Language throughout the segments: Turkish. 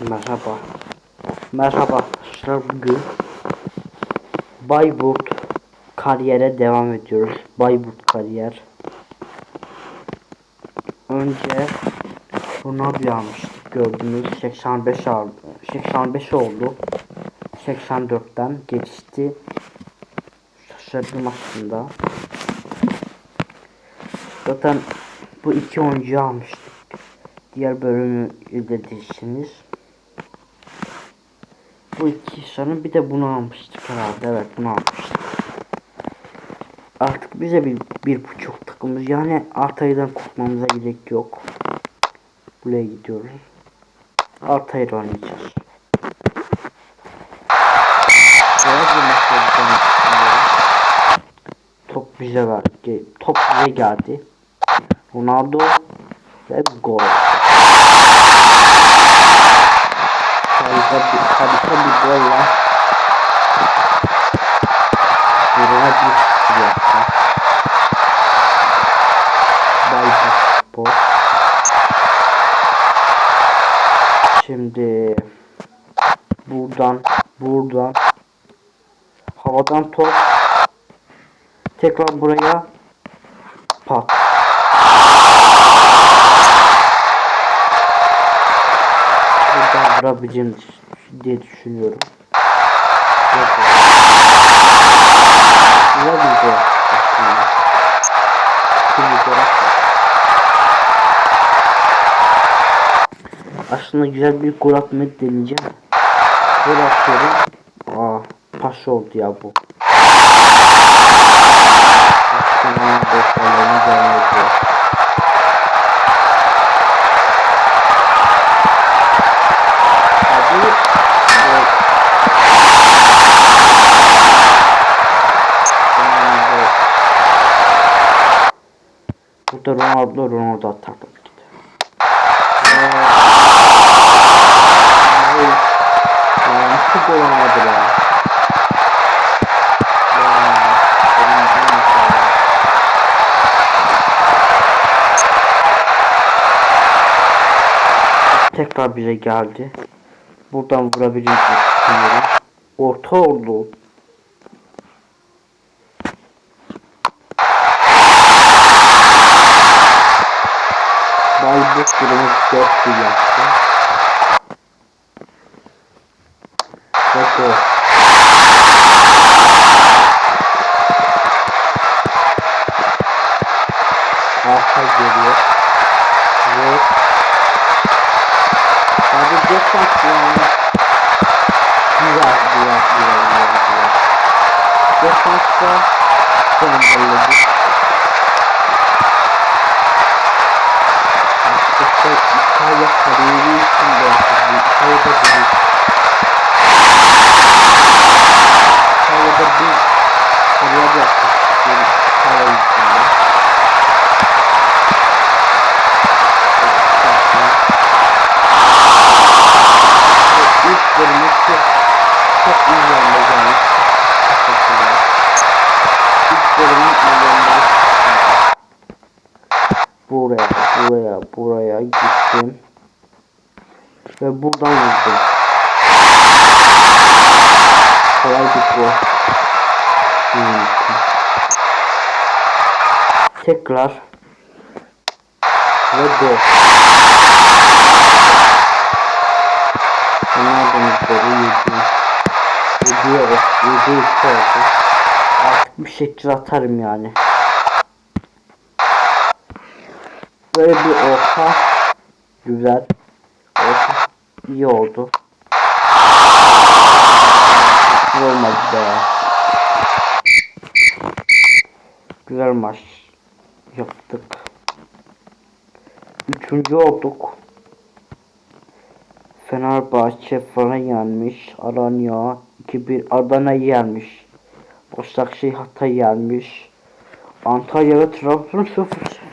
Merhaba. Merhaba arkadaşlar bugün Bayburt kariyere devam ediyoruz. Bayburt kariyer. Önce Ronaldo almıştık gördüğünüz 85 aldı. 85 oldu. 84'ten geçti. Şaşırdım aslında. Zaten bu iki oyuncuyu almıştık. Diğer bölümü izlediyseniz. Bu iki sanırım bir de bunu almıştık herhalde. Evet bunu almıştık. Artık bize bir, bir buçuk takımız yani Altay'dan korkmamıza gerek yok. Buraya gidiyoruz. Altay'la oynayacağız. Top bize verdi. Top bize geldi. Ronaldo ve gol. Harika bir, harika bir golle. Buraya bir sıfır yaptı. Şimdi buradan buradan havadan top tekrar buraya pat. Vurabileceğim diye düşünüyorum. Vurabildi aslında. Güzel bir gol atmayı deneyeceğim. Gol atıyorum. Aa, paş oldu ya bu. Aslında Ronaldo Ronaldo atar tabii ki de. Nasıl gol olmadı ya. Tekrar bize geldi. Buradan vurabiliriz. Orta oldu. Bayburt durumu 4 bir yaptı. Ve gol. Arka geliyor. Ve Sadece defans yani. Güzel, güzel, güzel, güzel, güzel. Defansta sonundaydı. Açıkçası İtalya kariyeri için de İtalya'da büyük. İtalya'da bir kariyer yapmak istiyorum İtalya içinde. İlk bölümü çok, çok iyi yanlayacağım. Teşekkürler. İlk bölümün yanında buraya, buraya, buraya gittim. Ve buradan vurdum. Kolay bir gol. Hmm. Tekrar. Ve gol. Ronaldo'nun golü yedi. Yediye, iki oldu. Artık bir şekilde atarım yani. Böyle bir orta güzel. Orta iyi oldu. Olmadı be. Güzel maç yaptık. Üçüncü olduk. Fenerbahçe falan yenmiş. Alanya 2-1 Adana yenmiş. Başakşehir Hatay yenmiş. Antalya ve Trabzon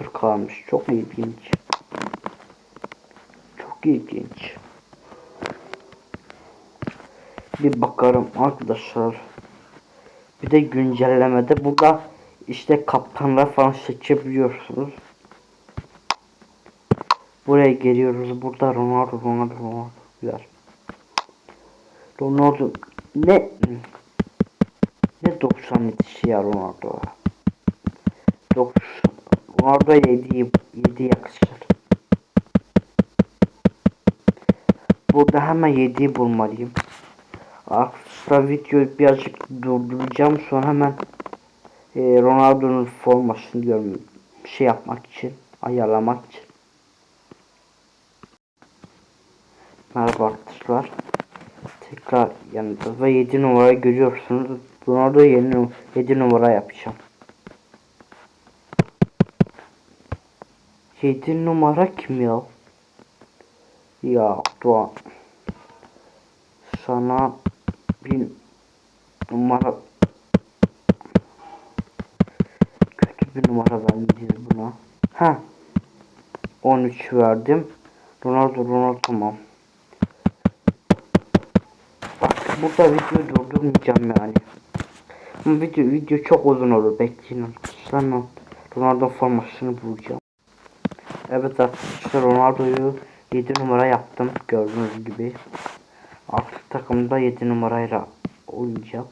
0-0 kalmış. Çok ilginç. Çok ilginç. Bir bakarım arkadaşlar. Bir de güncellemede burada işte kaptanlar falan seçebiliyorsunuz. Buraya geliyoruz. Burada Ronaldo, Ronaldo, Ronaldo. Güzel. Ronaldo ne ne 97 ya Ronaldo. 90 Ronaldo 7 7 yakışır. Burada hemen 7'yi bulmalıyım. Arkadaşlar videoyu birazcık durduracağım sonra hemen e, Ronaldo'nun formasını diyorum şey yapmak için ayarlamak için. Merhaba arkadaşlar. Tekrar yanında ve 7 numara görüyorsunuz. Ronaldo yeni 7 numara yapacağım. 7 numara kim ya? Ya Doğan. Sana bir numara kötü bir numara vermeliyiz buna. Ha. 13 verdim. Ronaldo Ronaldo tamam. Bak burada videoyu durdurmayacağım yani. Ama video video çok uzun olur bekleyin arkadaşlar. Ronaldo formasını bulacağım. Evet arkadaşlar Ronaldo'yu 7 numara yaptım gördüğünüz gibi. Artık takımda 7 numarayla oynayacak.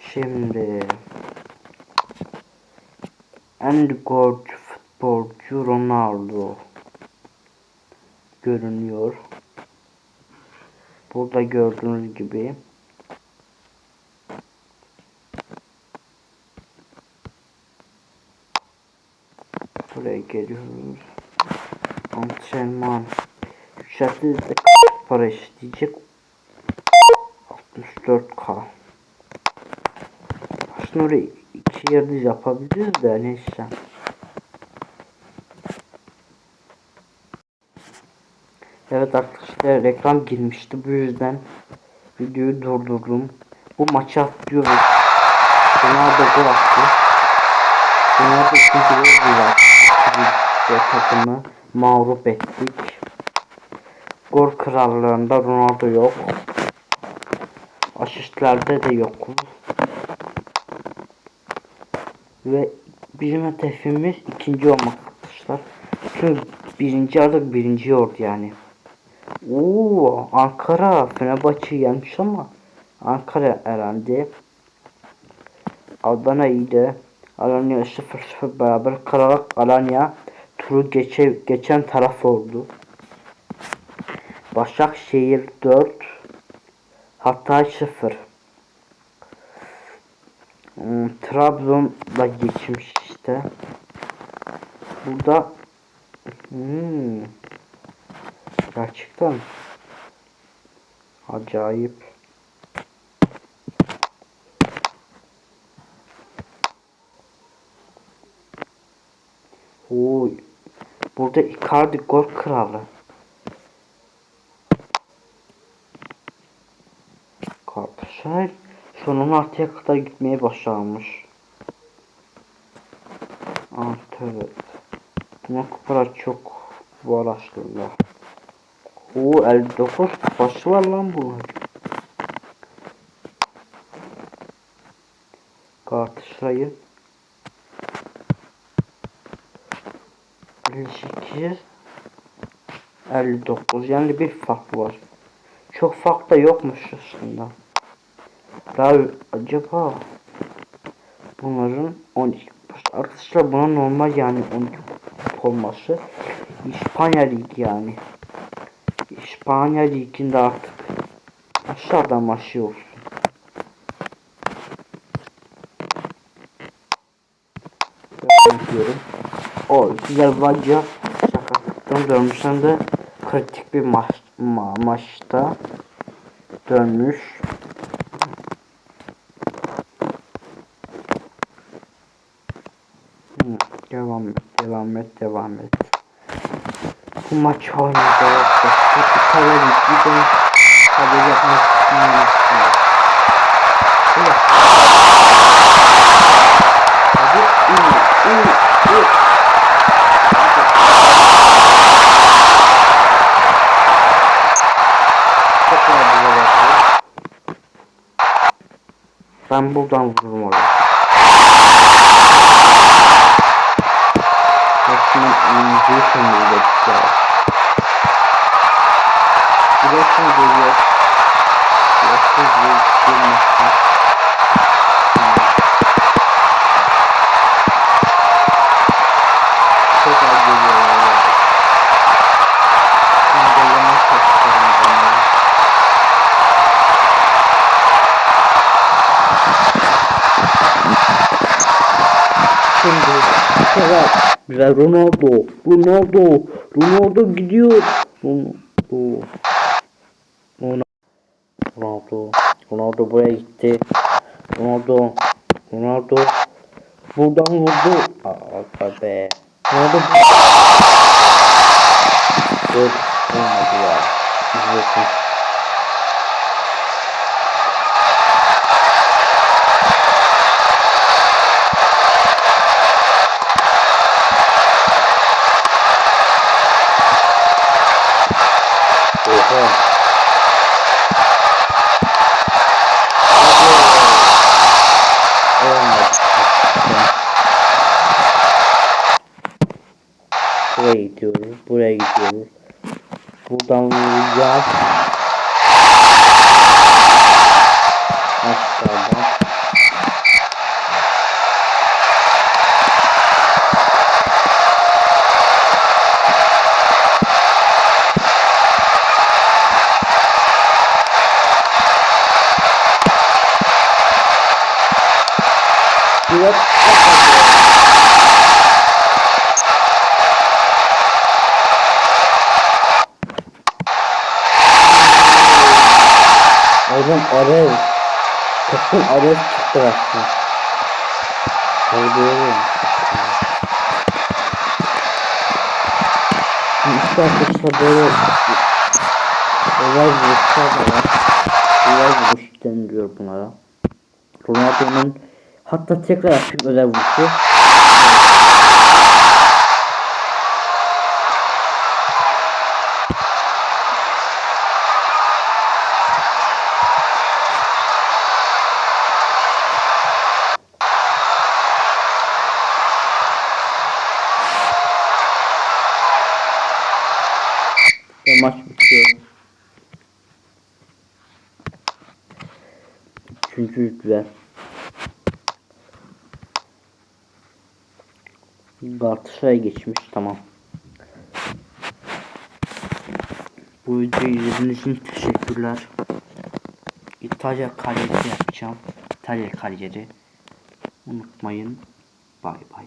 Şimdi en golcü futbolcu Ronaldo görünüyor. Burada gördüğünüz gibi buraya geliyoruz. Antrenman. Yükseltildi para isteyecek 64k aslında orayı iki yerde yapabiliriz de neyse. Evet arkadaşlar reklam girmişti. Bu yüzden videoyu durdurdum. Bu maçı atlıyoruz. Ronaldo gol attı. Ronaldo ikinci gol attı ve takımı mağlup ettik Gol krallığında Ronaldo yok. Asistlerde de yok. Ve bizim hedefimiz ikinci olmak arkadaşlar. Çünkü birinci aldık birinci oldu yani. Oo Ankara Fenerbahçe yenmiş ama Ankara herhalde. Adana iyiydi. Alanya 0-0 beraber kalarak Alanya turu geçe, geçen taraf oldu. Başakşehir 4 Hatay 0 hmm, Trabzon'da geçmiş işte. Burada hmm, gerçekten acayip Burada Icardi gol kralı. Galatasaray son 16'ya kadar gitmeye başlamış. Evet. Buna kupalar çok var aslında. O 59 kupası var lan bunun. Galatasaray'ın 58 59 yani bir fark var. Çok fark da yokmuş aslında. Daha acaba bunların 12 arkadaşlar buna normal yani 12 olması İspanya Ligi yani. İspanya Ligi'nde artık aşağıdan maçı olsun. diyorum. O güzel Vacca sakatlıktan dönmüşsen de kritik bir maç ma maçta dönmüş. Devam et, devam et, devam et. Bu maç oynayacağız. Bu. Ben buradan vururum oraya. Bakın ineceksin burada bir daha. Burası görüyor. Burası görüyor. Güzel. Güzel Ronaldo. Ronaldo. Ronaldo gidiyor. Ronaldo. Ronaldo. Ronaldo. Ronaldo buraya gitti. Ronaldo. Ronaldo. Buradan vurdu. Aa be. Ronaldo. Gol olmadı ya. İzliyorsun. Buraya gidiyoruz. Buraya gidiyoruz. Buradan vuracağız. Oğlum araya Kapın araya çıktı aslında. Hadi İşte arkadaşlar böyle olay vuruşlar da var. Olay vuruş deniliyor bunlara. Ronaldo'nun hatta tekrar yapayım özel vuruşu. Üçüncü güzel. Galatasaray'a geçmiş tamam. Bu videoyu izlediğiniz için teşekkürler. İtalya kariyeri yapacağım. İtalya kariyeri. Unutmayın. Bay bay.